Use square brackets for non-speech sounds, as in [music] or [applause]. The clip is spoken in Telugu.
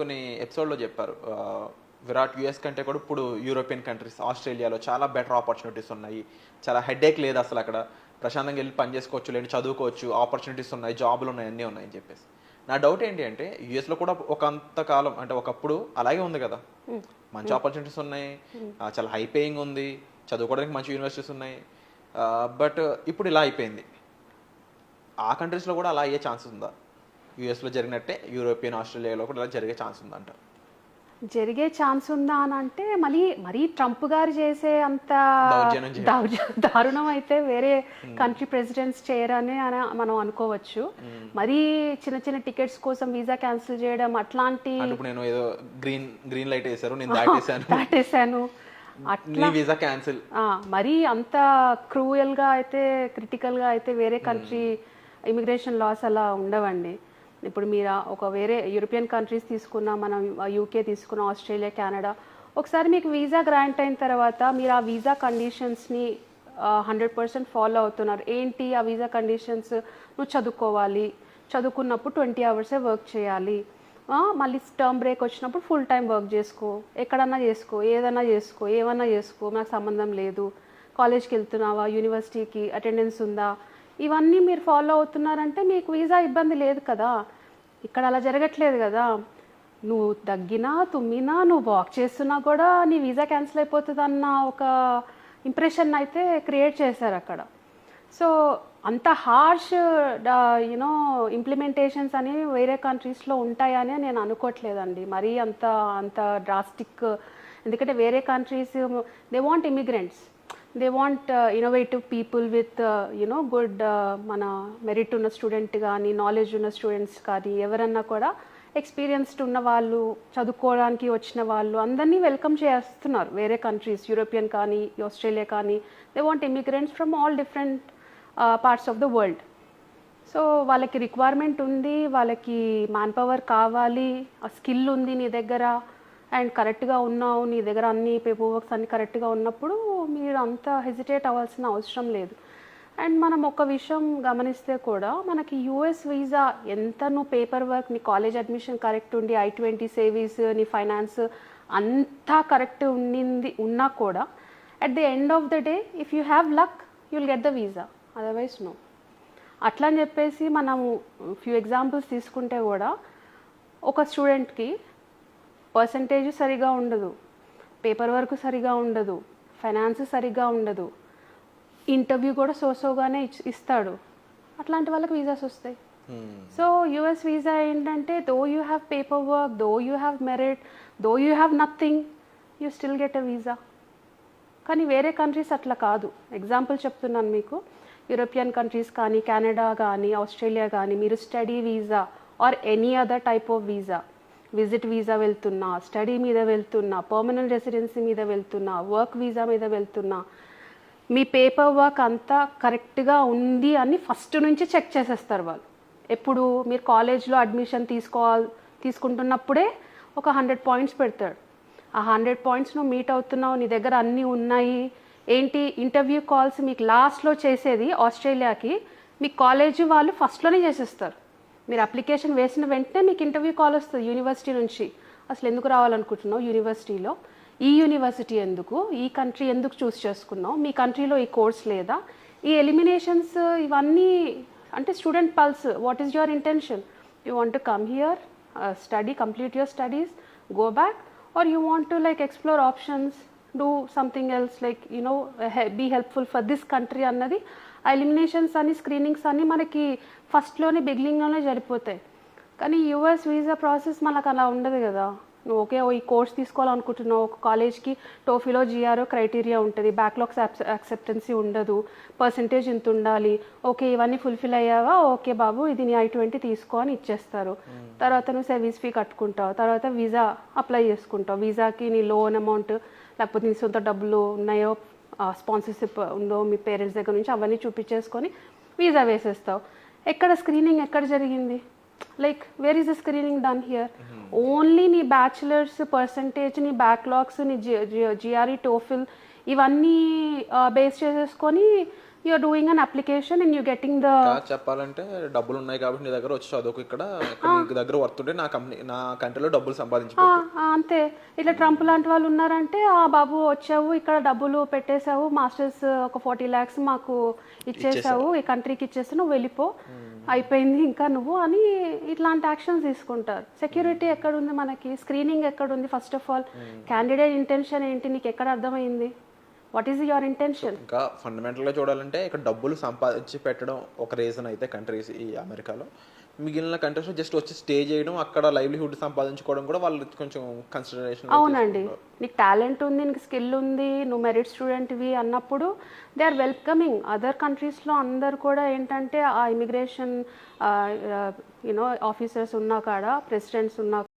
కొన్ని ఎపిసోడ్లో చెప్పారు. విరాట్ యుఎస్ కంటే కూడా ఇప్పుడు యూరోపియన్ కంట్రీస్ ఆస్ట్రేలియాలో చాలా బెటర్ ఆపర్చునిటీస్ ఉన్నాయి. చాలా హెడేక్ లేదు అసలు అక్కడ. ప్రశాంతంగా వెళ్ళి పని చేసుకోవచ్చు లేదంటే చదువుకోవచ్చు ఆపర్చునిటీస్ ఉన్నాయి జాబులు ఉన్నాయి అన్నీ ఉన్నాయని చెప్పేసి. నా డౌట్ ఏంటి అంటే యుఎస్లో కూడా ఒక అంతకాలం అంటే ఒకప్పుడు అలాగే ఉంది కదా. మంచి ఆపర్చునిటీస్ ఉన్నాయి. చాలా హై పేయింగ్ ఉంది. చదువుకోవడానికి మంచి యూనివర్సిటీస్ ఉన్నాయి. బట్ ఇప్పుడు ఇలా అయిపోయింది. ఆ కంట్రీస్లో కూడా అలా అయ్యే ఛాన్స్ ఉందా? యూఎస్లో జరిగినట్టే యూరోపియన్ ఆస్ట్రేలియాలో కూడా ఇలా జరిగే ఛాన్స్ ఉందంట. జరిగే ఛాన్స్ ఉందా అని అంటే మళ్ళీ మరీ ట్రంప్ గారు చేసే అంత దారుణం అయితే వేరే కంట్రీ ప్రెసిడెంట్స్ చేయరని అని మనం అనుకోవచ్చు. మరీ చిన్న చిన్న టికెట్స్ కోసం వీసా క్యాన్సిల్ చేయడం అట్లాంటి నేను ఏదో గ్రీన్ గ్రీన్ లైట్ వేసారు నేను దాటేసాను [laughs] దాటేశాను. నీ వీసా క్యాన్సిల్. మరీ అంత క్రూయల్గా అయితే క్రిటికల్గా అయితే వేరే కంట్రీ ఇమిగ్రేషన్ లాస్ అలా ఉండవండి. ఇప్పుడు మీరు ఒక వేరే యూరోపియన్ కంట్రీస్ తీసుకున్నా మనం యూకే తీసుకున్న ఆస్ట్రేలియా కెనడా ఒకసారి మీకు వీసా గ్రాంట్ అయిన తర్వాత మీరు ఆ వీసా కండిషన్స్ని హండ్రెడ్ పర్సెంట్ ఫాలో అవుతున్నారు. ఏంటి ఆ వీసా కండిషన్స్ నువ్వు చదువుకోవాలి. చదువుకున్నప్పుడు ట్వంటీ అవర్సే వర్క్ చేయాలి. మళ్ళీ టర్మ్ బ్రేక్ వచ్చినప్పుడు ఫుల్ టైం వర్క్ చేసుకో. ఎక్కడన్నా చేసుకో ఏదన్నా చేసుకో ఏమన్నా చేసుకో నాకు సంబంధం లేదు. కాలేజ్కి వెళ్తున్నావా? యూనివర్సిటీకి అటెండెన్స్ ఉందా? ఇవన్నీ మీరు ఫాలో అవుతున్నారంటే మీకు వీసా ఇబ్బంది లేదు కదా. ఇక్కడ అలా జరగట్లేదు కదా. నువ్వు దగ్గినా తుమ్మినా నువ్వు వాక్ చేస్తున్నా కూడా నీ వీసా క్యాన్సిల్ అయిపోతుంది అన్న ఒక ఇంప్రెషన్ అయితే క్రియేట్ చేశారు అక్కడ. సో అంత హార్ష్ యూనో ఇంప్లిమెంటేషన్స్ అని వేరే కంట్రీస్లో ఉంటాయని నేను అనుకోవట్లేదండి. మరీ అంత అంత డ్రాస్టిక్ ఎందుకంటే వేరే countries they want immigrants they want innovative people with you know good మన మెరిట్ ఉన్న స్టూడెంట్ కానీ నాలెడ్జ్ ఉన్న స్టూడెంట్స్ కానీ ఎవరన్నా కూడా ఎక్స్పీరియన్స్డ్ ఉన్న వాళ్ళు చదువుకోవడానికి వచ్చిన వాళ్ళు అందరినీ వెల్కమ్ చేస్తున్నారు. వేరే కంట్రీస్ యూరోపియన్ కానీ ఆస్ట్రేలియా కానీ they want immigrants from all different parts of the world so వాళ్ళకి రిక్వైర్మెంట్ ఉంది వాళ్ళకి మ్యాన్ పవర్ కావాలి ఆ స్కిల్ ఉంది నీ దగ్గర. అండ్ కరెక్ట్గా ఉన్నావు నీ దగ్గర అన్ని పేపర్ వర్క్స్ అన్ని కరెక్ట్గా ఉన్నప్పుడు మీరు అంత హెజిటేట్ అవ్వాల్సిన అవసరం లేదు. అండ్ మనం ఒక విషయం గమనిస్తే కూడా మనకి యూఎస్ వీసా ఎంత నువ్వు పేపర్ వర్క్ నీ కాలేజ్ అడ్మిషన్ కరెక్ట్ ఉండి ఐ ట్వంటీ సేవింగ్స్ నీ ఫైనాన్స్ అంతా కరెక్ట్ ఉండింది ఉన్నా కూడా at the end of the day if you have luck you'll get the visa otherwise no అట్లా అని చెప్పేసి మనము ఫ్యూ ఎగ్జాంపుల్స్ తీసుకుంటే కూడా ఒక స్టూడెంట్కి పర్సంటేజ్ సరిగా ఉండదు. పేపర్ వర్క్ సరిగా ఉండదు. ఫైనాన్స్ సరిగా ఉండదు. ఇంటర్వ్యూ కూడా సోసోగానే ఇస్తాడు. అట్లాంటి వాళ్ళకి వీసాస్ వస్తాయి. సో యుఎస్ వీసా ఏంటంటే though you have paper work though you have merit though you have nothing you still get a visa కానీ వేరే కంట్రీస్ అట్లా కాదు. ఎగ్జాంపుల్ చెప్తున్నాను మీకు. యూరోపియన్ కంట్రీస్ కానీ కెనడా కానీ ఆస్ట్రేలియా కానీ మీరు study visa or any other type of visa visit visa వెళ్తున్నా స్టడీ మీద వెళ్తున్నా పర్మనెంట్ రెసిడెన్సీ మీద వెళ్తున్నా వర్క్ వీసా మీద వెళ్తున్నా మీ పేపర్ వర్క్ అంతా కరెక్ట్గా ఉంది అని ఫస్ట్ నుంచి చెక్ చేసేస్తారు వాళ్ళు. ఎప్పుడు మీరు కాలేజ్లో అడ్మిషన్ తీసుకోవాలి తీసుకుంటున్నప్పుడే ఒక హండ్రెడ్ పాయింట్స్ పెడతాడు. ఆ హండ్రెడ్ పాయింట్స్ నువ్వు మీట్ అవుతున్నావు నీ దగ్గర అన్నీ ఉన్నాయి. ఏంటి? ఇంటర్వ్యూ కాల్స్ మీకు లాస్ట్లో చేసేది ఆస్ట్రేలియాకి. మీ కాలేజీ వాళ్ళు ఫస్ట్లోనే చేసేస్తారు. మీరు అప్లికేషన్ వేసిన వెంటనే మీకు ఇంటర్వ్యూ కాల్ వస్తుంది యూనివర్సిటీ నుంచి. అసలు ఎందుకు రావాలనుకుంటున్నావు యూనివర్సిటీలో ఈ యూనివర్సిటీ ఎందుకు? ఈ కంట్రీ ఎందుకు చూస్ చేసుకున్నావు? మీ కంట్రీలో ఈ కోర్స్ లేదా? ఈ ఎలిమినేషన్స్ ఇవన్నీ అంటే student pulse what is your intention you want to come here study complete your studies go back or you want to like explore options do something else like you know be helpful for this country అన్నది ఎలిమినేషన్స్ అని స్క్రీనింగ్స్ అన్ని మనకి ఫస్ట్లోనే బిగినింగ్లోనే జరిపోతాయి కానీ యూఎస్ వీసా ప్రాసెస్ మనకు అలా ఉండదు కదా. నువ్వు ఓకే ఓ ఈ కోర్స్ తీసుకోవాలనుకుంటున్నావు ఒక కాలేజ్కి టోఫీలో జిఆర్ఓ క్రైటీరియా ఉంటుంది. బ్యాక్లాగ్స్ యాక్సెప్టెన్సీ ఉండదు. పర్సంటేజ్ ఇంత ఉండాలి. ఓకే ఇవన్నీ ఫుల్ఫిల్ అయ్యావా? ఓకే బాబు ఇది నీ ఐ ట్వంటీ తీసుకో అని ఇచ్చేస్తారు. తర్వాత నువ్వు సర్వీస్ ఫీ కట్టుకుంటావు. తర్వాత వీసా అప్లై చేసుకుంటావు. వీసాకి నీ లోన్ అమౌంట్ లేకపోతే నీ సొంత డబ్బులు ఉన్నాయో స్పాన్సర్షిప్ ఉందో మీ పేరెంట్స్ దగ్గర నుంచి అవన్నీ చూపించేసుకొని వీసా వేసేస్తావు. ఎక్కడ స్క్రీనింగ్ ఎక్కడ జరిగింది? Like where is the screening done here only నీ బ్యాచులర్స్ పర్సంటేజ్ నీ బ్యాక్లాగ్స్ నీ జిఆర్ఈ టోఫిల్ ఇవన్నీ బేస్ చేసేసుకొని you are doing an application and you getting the చెప్పాలంటే డబ్బులు ఉన్నాయి కాబట్టి నీ దగ్గర వచ్చి చదువుకు ఇక్కడ నీ దగ్గర వర్త్ ఉంటే నా కంపెనీ నా కంట్రీలో డబ్బులు సంపాదించి అంతే. ఇట్లా ట్రంప్ లాంటి వాళ్ళు ఉన్నారంటే ఆ బాబు వచ్చావు ఇక్కడ డబ్బులు పెట్టేశావు మాస్టర్స్ ఒక ఫార్టీ ల్యాక్స్ మాకు ఇచ్చేసావు ఈ కంట్రీకి ఇచ్చేసి నువ్వు వెళ్ళిపో అయిపోయింది ఇంకా నువ్వు అని ఇట్లాంటి యాక్షన్స్ తీసుకుంటారు. సెక్యూరిటీ ఎక్కడుంది మనకి? స్క్రీనింగ్ ఎక్కడుంది first of all candidate intention ఏంటి? నీకు ఎక్కడ అర్థమైంది? వాట్ ఈస్ యువర్ ఇంటెన్షన్ ఇంకా ఫండమెంటల్గా చూడాలంటే ఇక్కడ డబ్బులు సంపాదించి పెట్టడం ఒక రీజన్ అయితే కంట్రీస్ ఈ అమెరికాలో. మిగిలిన కంట్రీస్లో జస్ట్ వచ్చి స్టే చేయడం అక్కడ లైవ్లీహుడ్ సంపాదించుకోవడం కూడా వాళ్ళు కొంచెం కన్సిడరేషన్ అవునండి. నీకు టాలెంట్ ఉంది నీకు స్కిల్ ఉంది నువ్వు మెరిట్ స్టూడెంట్వి అన్నప్పుడు దే ఆర్ వెల్కమింగ్ అదర్ కంట్రీస్లో అందరు కూడా ఏంటంటే ఆ ఇమిగ్రేషన్ యూనో ఆఫీసర్స్ ఉన్నా కాడ ప్రెసిడెంట్స్ ఉన్నా